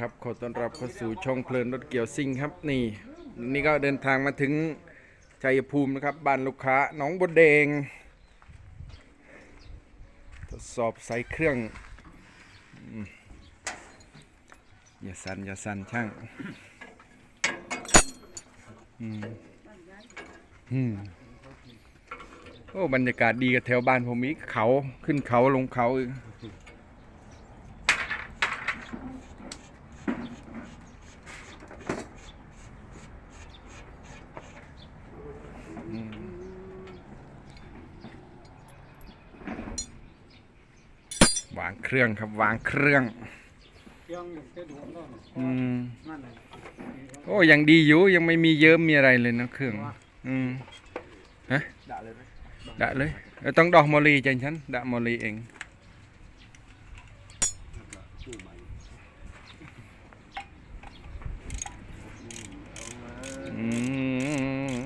ครับขอต้อนรับเข้าสู่ช่องเพลินรถเกี่ยวซิ่งครับนี่นี่ก็เดินทางมาถึงชัยภูมินะครับบ้านลูกค้าหน้องบดแดงทดสอบใส่เครื่องอย่าสั่นอย่าสั่นช่างอืมอืมโอ้บรรยากาศดีกับแถวบ้านผมอีกเขาขึ้นเขาลงเขาอีก วางเครื่องครับวางเครื่องเครื่องแค่ดวงก็อืมนั่นแหละโอ้ยังดีอยู่ยังไม่มีเยิ้มมีอะไรเลยนะเครื่องอืมฮะด่าเลยไหมดะเลยเออต้องดอกมอลีจังฉันดะมอลีเองอืม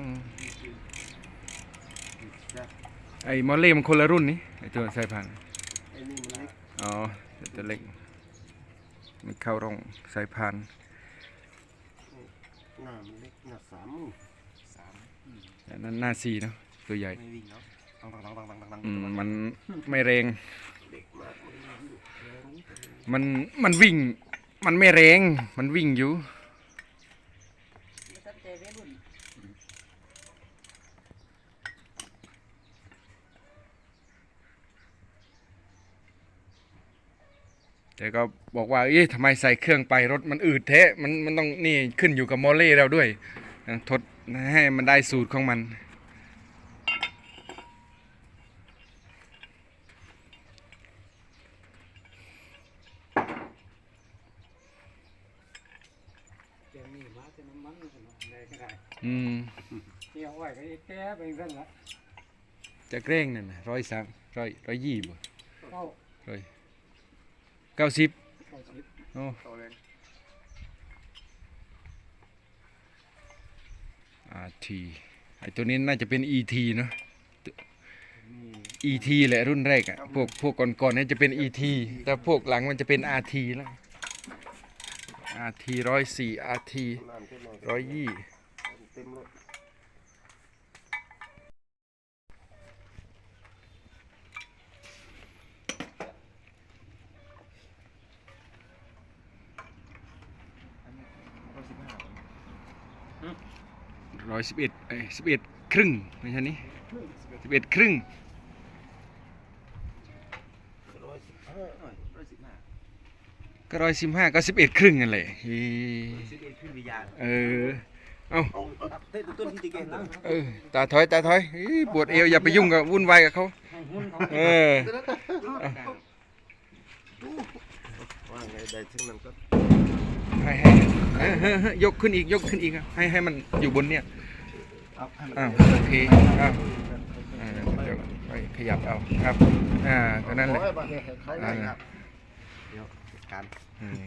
ไอ้มอลีมันคนละรุ่นนี่ไอ้ตัวสายพันธุ์ไอ้นี่มันเล็ก อ๋อตัวเล็กมันเข้าร่องสายพันธุ์หน้ามันเล็กหน้าสามมือสามอันนั้นหน้าซีเนาะตัวใหญ่ไม่วิ่งเนาะตังตังตังตังตังตังอืมมันไม่แรง มันมันวิ่ง มันไม่แรง มันวิ่งอยู่ ไม่สนใจวัยรุ่น แต่ก็บอกว่าเอ๊ะทำไมใส่เครื่องไปรถมันอืดแท้มันมันต้องนี่ขึ้นอยู่กับโมอเล่เราด้วยนะทดให้มันได้สูตรของมันเจ้านี่มาจะน้ำมันมันอะไรก็ได้อืมเที่ยวไว้ก็แก้ไปเรื่อยละจะเกรงนั่นนะร้อยสามร้อยร้อยยี่บ่เข้าร้อย เก้าสิบเข้าชิดโอ้เข้าเลยอาทีไอตัวนี้น่าจะเป็น ET เนอะ ET แหละรุ่นแรกอะพวกพวกก่อนๆเนี่ยจะเป็น ET แต่พวกหลังมันจะเป็น RT แล้ว RT ร้อยสี่ RT น้ำเท่าไหร่ร้อยยี่ เต็มรถ ร้ อยสิบเอ็ดเอ้สิบเอ็ดครึ่งไม่ใช่นี่สิบเอ็ดครึ่งร้อยสิบห้าร้อยสิบห้าก็ร้อยสิบห้าก็สิบเอ็ดครึ่งนั่นแหละเฮ้ยสิบเอ็ดขึ้นวิญญาณเออเอ้าเต้นต้นที่ตีเกนนะเออตาถอยตาถอยเฮ้ยปวดเอวอย่าไปยุ่งกับวุ่นวายกับเขาหุ้นเขาเออว่าไงได้ถึงนั้นก็ให้ให้เออเออเออยกขึ้นอีกยกขึ้นอีกอะให้ให้มันอยู่บนเนี่ย เอาให้มันอ้าวโอเคอ้าวอ่าเดี๋ยวไปขยับเอาครับ อ่าเท่านั้นแหละ โอ้ยบ้านนี้ให้เขาไล่ครับ เดี๋ยวจัดการอืม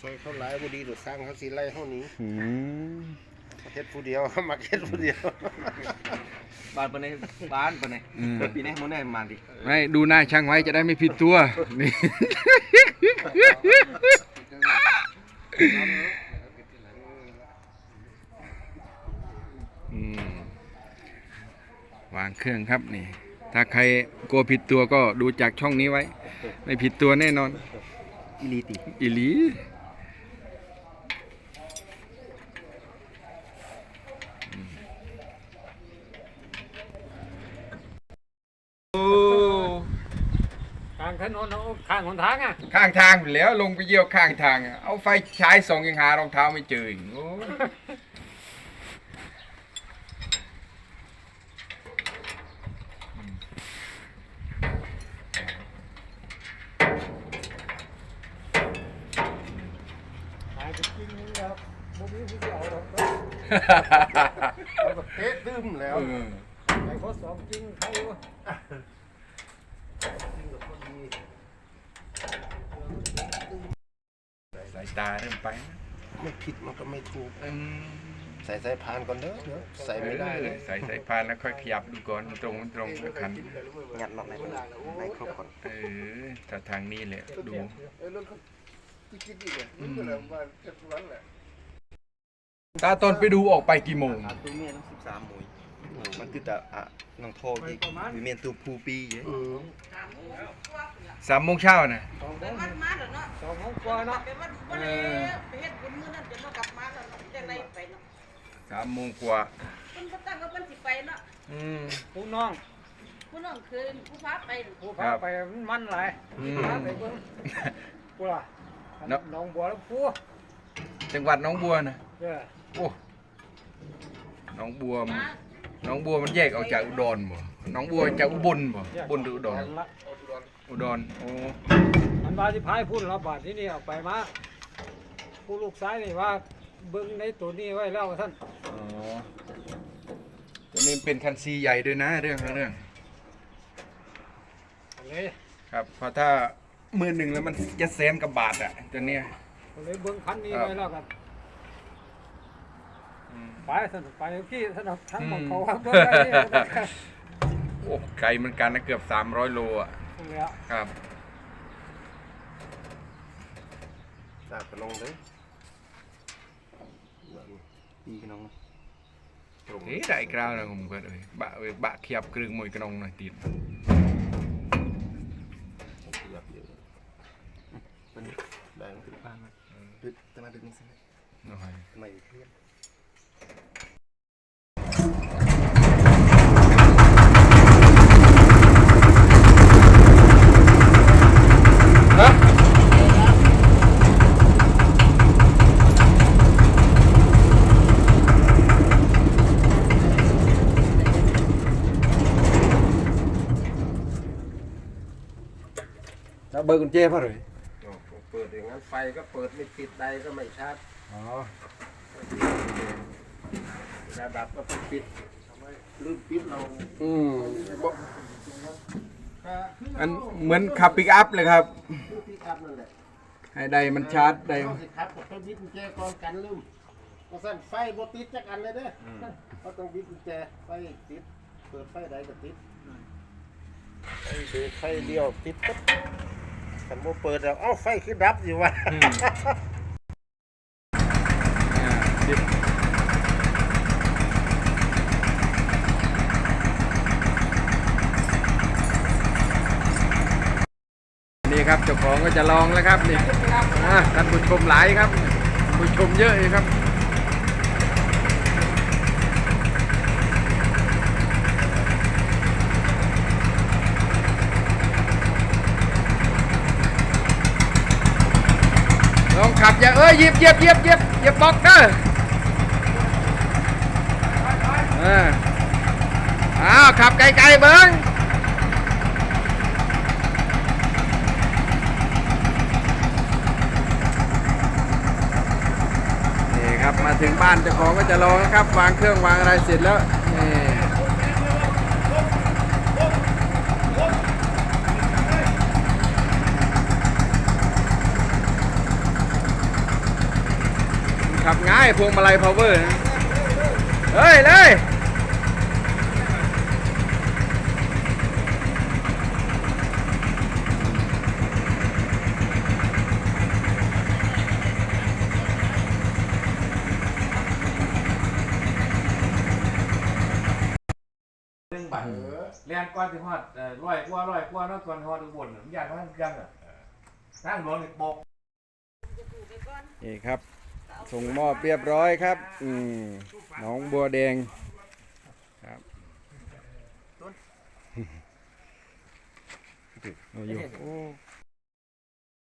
ซอยเขาไล่บุดีหรือสร้างเขาสีไล่เขาหนี้อืมเฮ็ดผู้เดียว มักเฮ็ดผู้เดียวบ้านปะเนี่ยบ้านปะเนี่ยอืมปีนี้มันแน่มาดิไม่ดูหน้าช่างไว้จะได้ไม่ผิดตัวนี่อืมวางเครื่องครับนี่ ถ้าใครกลัวผิดตัวก็ดูจากช่องนี้ไว้ ไม่ผิดตัวแน่นอนอีลีติอิลีโอ้ข้างถนนข้างหนทางอะ ข้างทางไปแล้วลงไปเยี่ยวข้างทางอะเอาไฟฉายส่องยังหารองเท้าไม่เจออีกโอ้ย หายไปจริงนี่ครับบ่มีผู้สิเอาดอกเด้ อเอาแบบเตะตึมแล้วเออไอ้ข้อสอบจริงใครวะจริงกับคนดีสายตาเริ่มไปนะไม่ผิดมันก็ไม่ถูก อืมใส่สายพานก่อนเด้อเดี๋ยวใส่ไม่ได้เลย ใส่สายพานแล้วค่อยขยับดูก่อนมันตรงมันตรงกับคันงัดน็อตไหนมันไหนครบก่อนเออถ้าทางนี้แหละดู เอ้ยรถเขาจที่คิดอีกเนี่ยมันก็เลยว่าจะสวนแหละ ตาตอนไปดูออกไปกี่โมง อาตัวเมียต้องสิบสามมวยมันคือแต่อะน้องโทอีกมีเมียนตัวผู้ปีเยอะเออสามโมงเช้านะสองไปโมงวัดมาแล้วเนาะสองโมงกว่าเนาะไปวัดบ่ได้ไปเฮ็ดบุญมื้อนั้นจะมากลับมาแล้วเนาะจังไดไปเนาะสามโมงกว่าเพิ่นบ่ตั้งว่าเพิ่นสิไปเนาะอืม ผู้น้องผู้น้องคือผู้พาไปผู้พาไปมันมันหลายอืม พาไปเบิ่งกูล่ะเนาะ น้องบัวแล้วผู้จังหวัดหน้องบัวนะเด้อ โอ้หน้องบัวมันมาหน้องบัวมันแยกออกจากอุดรบ่หน้องบัวจากอุบลบ่อุบลหรืออุดรละอุดรโอ้มันมาที่พายพูดเราบาดที่นี่เอาไปมาผู้ลูกซ้ายนี่ว่าเบิ่งในตัวนี้ไว้แล้วท่านอ๋อตัวนี้เป็นคันซีใหญ่ด้วยนะเรื่องของเรื่องเลยครับเพราะถ้ามือหนึ่งแล้วมันจะแสนกับบาทอะตัวเนี้ยเลยเบิ่งคันนี้ครับไว้แล้วกันอืม ไปสนุกไปพี่สนุกทั้งหมดอืมเขาว่าเบิ่งได้นี่เอาได้แค่โอ้ไกลเหมือนกันนะเกือบ 300 โลอะเลยอะครับจากไปลงเลยปีกับน้องตรงเอ๊ะได้กราวนะผมก็เลยบะเว้ยบะเขียบกรึงมวยกระนองหน่อยติดเกือบเยอะเป็นแบ่งถึงบ้านมันดึกแต่มาดึกนี่สิหน่อยไม่เครียด จะเบอร์กุญแจพ่อเลยเปิดอย่างนั้นไฟก็เปิดไม่ติดใดก็ไม่ชาร์จอ๋อระดับก็ปิดทำไมลืมปิดเราอืมบ่อันเหมือนขับปิกอัพเลยครับ คือที่ครับนั่นแหละให้ได้มันชาร์จได้เอาสิครับต้องบิดกุญแจก่อนกันลืมก็สั่นไฟบ่ติดจักอันเลยเด้ออเขาต้องบิดกุญแจไฟติด เปิดไฟใดก็ติดไฟเบรกไฟเลี้ยวติดปุ๊บ คันบ่เปิดแล้วเอ้าไฟคือดับอยู่วะอืม อ่าดิบนี่ครับเจ้าของก็จะลองแล้วครับนี่อ่าท่านผู้ชมหลายครับ ผู้ชมเยอะเลยครับ ขับอย่าเอ้ยเหยียบเหยียบเหยียบเหยียบเหยียบบอกเด้อเอออ้าวขับไกลๆเบิ้งนี่ครับมาถึงบ้านเจ้าของก็จะลอนะครับ วางเครื่องวางอะไรเสร็จแล้วนี่ ขับง่ายพวงมาลัยพาวเวอร์นะเฮ้ย เลยเรียนก่อนสิฮอดเอ่อร้อยกว่าร้อยกว่าเนาะก่อนฮอดอุบลน่ะมันยากมันยังอะทางหลวงนี่บอกจะปลูกไปก่อนนี่ครับ ส่งมอบเรียบร้อยครับ อืมหน้องบัวแดงครับโอ้ยโอ้